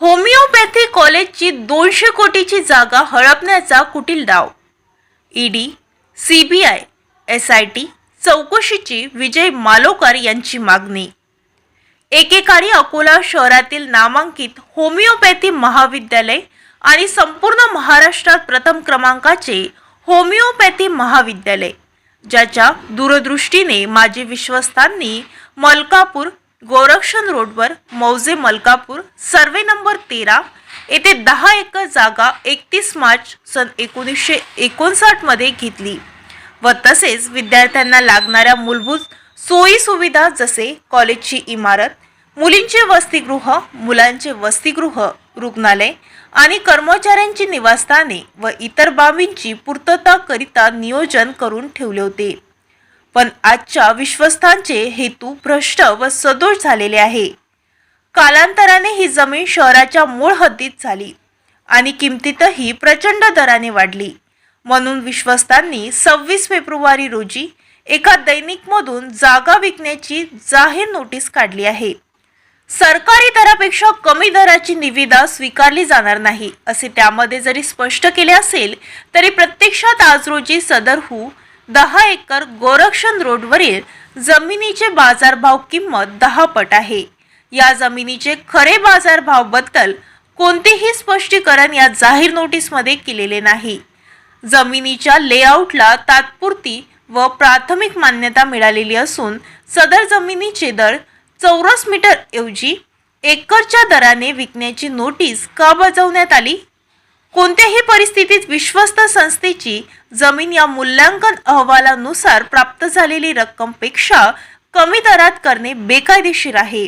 Homeopathy कॉलेजची दोनशे कोटीची जागा हडपण्याचा कुटील डाव. ED CBI S I T चौकशीची विजय मालोकर यांची मागणी. एकेकाळी अकोला शहरातील नामांकित होमिओपॅथी महाविद्यालय आणि संपूर्ण महाराष्ट्रात प्रथम क्रमांकाचे होमिओपॅथी महाविद्यालय ज्याच्या दूरदृष्टीने माजी विश्वस्तांनी मलकापूर गोरक्षण रोडवर मौजे मलकापूर सर्वे नंबर तेरा येथे दहा एकर जागा एकतीस मार्च सन एकोणीसशे एकोणसाठमध्ये घेतली व तसेच विद्यार्थ्यांना लागणाऱ्या मूलभूत सोयी सुविधा जसे कॉलेजची इमारत मुलींचे वसतिगृह मुलांचे वसतिगृह रुग्णालय आणि कर्मचाऱ्यांची निवासस्थाने व इतर बाबींची पूर्तता करिता नियोजन करून ठेवले होते. पण आजच्या विश्वस्तांचे हेतू भ्रष्ट व सदोष झालेले आहे. कालांतराने ही जमीन शहराच्या मूळ हद्दीत झाली आणि किमतीतही प्रचंड दराने वाढली. म्हणून विश्वस्तांनी सव्वीस फेब्रुवारी रोजी एका दैनिकमधून जागा विकण्याची जाहीर नोटीस काढली आहे. सरकारी दरापेक्षा कमी दराची निविदा स्वीकारली जाणार नाही असे त्यामध्ये जरी स्पष्ट केले असेल तरी प्रत्यक्षात आज रोजी सदरहू दहा एकर गोरक्षण रोडवरील जमिनीचे बाजारभाव किंमत दहा पट आहे. या जमिनीचे खरे बाजारभावबद्दल कोणतेही स्पष्टीकरण या जाहीर नोटीसमध्ये केलेले नाही. जमिनीच्या लेआउटला तात्पुरती व प्राथमिक मान्यता मिळालेली असून सदर जमिनीचे दर चौरस मीटर ऐवजी एकरच्या दराने विकण्याची नोटीस का बजावण्यात आली? कोणत्याही परिस्थितीत विश्वस्त संस्थेची जमीन या मूल्यांकन अहवालानुसार प्राप्त झालेली रक्कमपेक्षा कमी दरात करणे बेकायदेशीर आहे.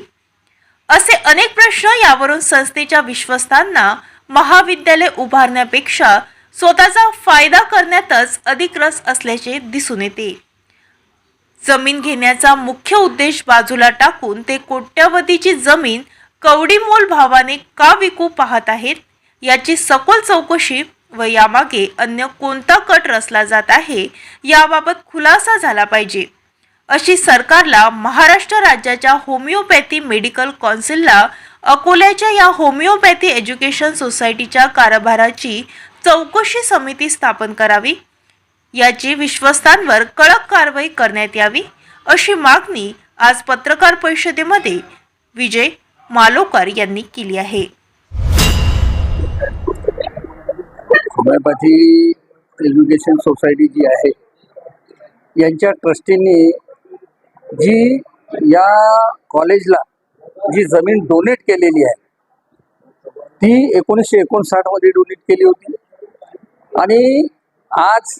असे अनेक प्रश्न यावरून संस्थेच्या विश्वस्तांना महाविद्यालय उभारण्यापेक्षा स्वतःचा फायदा करण्यातच अधिक रस असल्याचे दिसून येते. जमीन घेण्याचा मुख्य उद्देश बाजूला टाकून ते कोट्यवधीची जमीन कवडीमोल भावाने का विकू पाहत आहेत? याची सखोल चौकशी व यामागे अन्य कोणता कट रचला जात आहे याबाबत खुलासा झाला पाहिजे. अशी सरकारला महाराष्ट्र राज्याच्या होमिओपॅथी मेडिकल कौन्सिलला अकोल्याच्या या होमिओपॅथी एज्युकेशन सोसायटीच्या कारभाराची चौकशी समिती स्थापन करावी. याची विश्वस्तांवर कडक कारवाई करण्यात यावी अशी मागणी आज पत्रकार परिषदेमध्ये विजय मालोकर यांनी केली आहे. होमिओपॅथी एज्युकेशन सोसायटी जी आहे यांच्या ट्रस्टींनी जी या कॉलेजला जी जमीन डोनेट केलेली आहे ती एकोणीसशे एकोणसाठमध्ये डोनेट केली होती. आणि आज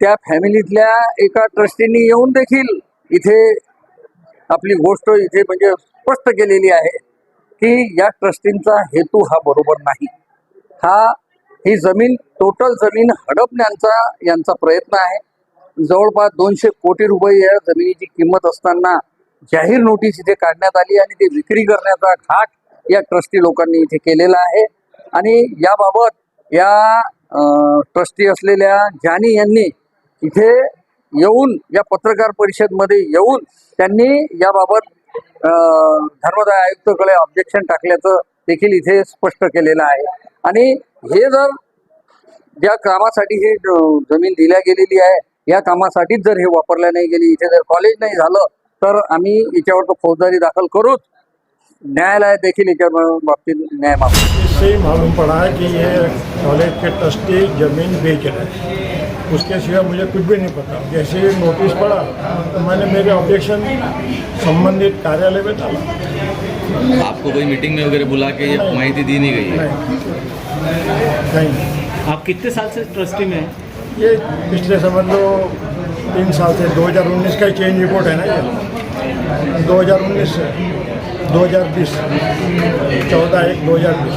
त्या फॅमिलीतल्या एका ट्रस्टींनी येऊन देखील इथे आपली गोष्ट इथे म्हणजे स्पष्ट केलेली आहे की या ट्रस्टींचा हेतू हा बरोबर नाही. हा ही जमीन टोटल जमीन हडपण्याचा यांचा प्रयत्न आहे. जवळपास दोनशे कोटी रुपये या जमिनीची किंमत असताना जाहीर नोटीस इथे काढण्यात आली आणि ते विक्री करण्याचा घाट या ट्रस्टी लोकांनी इथे केलेला आहे. आणि याबाबत या ट्रस्टी असलेल्या जानी यांनी इथे येऊन या पत्रकार परिषदमध्ये येऊन त्यांनी याबाबत धर्मदाय आयुक्तकडे ऑब्जेक्शन टाकल्याचं देखील इथे स्पष्ट केलेलं आहे. आणि हे जर ज्या कामासाठी ही जमीन दिल्या गेलेली आहे या कामासाठीच जर हे वापरल्या नाही गेली इथे जर कॉलेज नाही झालं तर आम्ही याच्यावर तो फौजदारी दाखल करूच. न्यायालयात देखील याच्या बाबतीत न्याय मागू. इससे मालूम पड़ा है कि ये कॉलेज के ट्रस्टी जमीन बेच रहे उसके सिवा मुझे कुछ भी नहीं पता। जैसे ही नोटिस पड़ा तो मैंने मेरे ऑब्जेक्शन संबंधित कार्यालय में डाला। आपको कोई मीटिंग में वगैरह बुला के ये माहिती दी नहीं गई है? नहीं। नहीं। आप कितने साल से ट्रस्टी में हैं? ये पिछले समझ लो तीन साल से 2019 का ही चेंज रिपोर्ट है ना ये? 2019 से 2020 चौदह एक 2020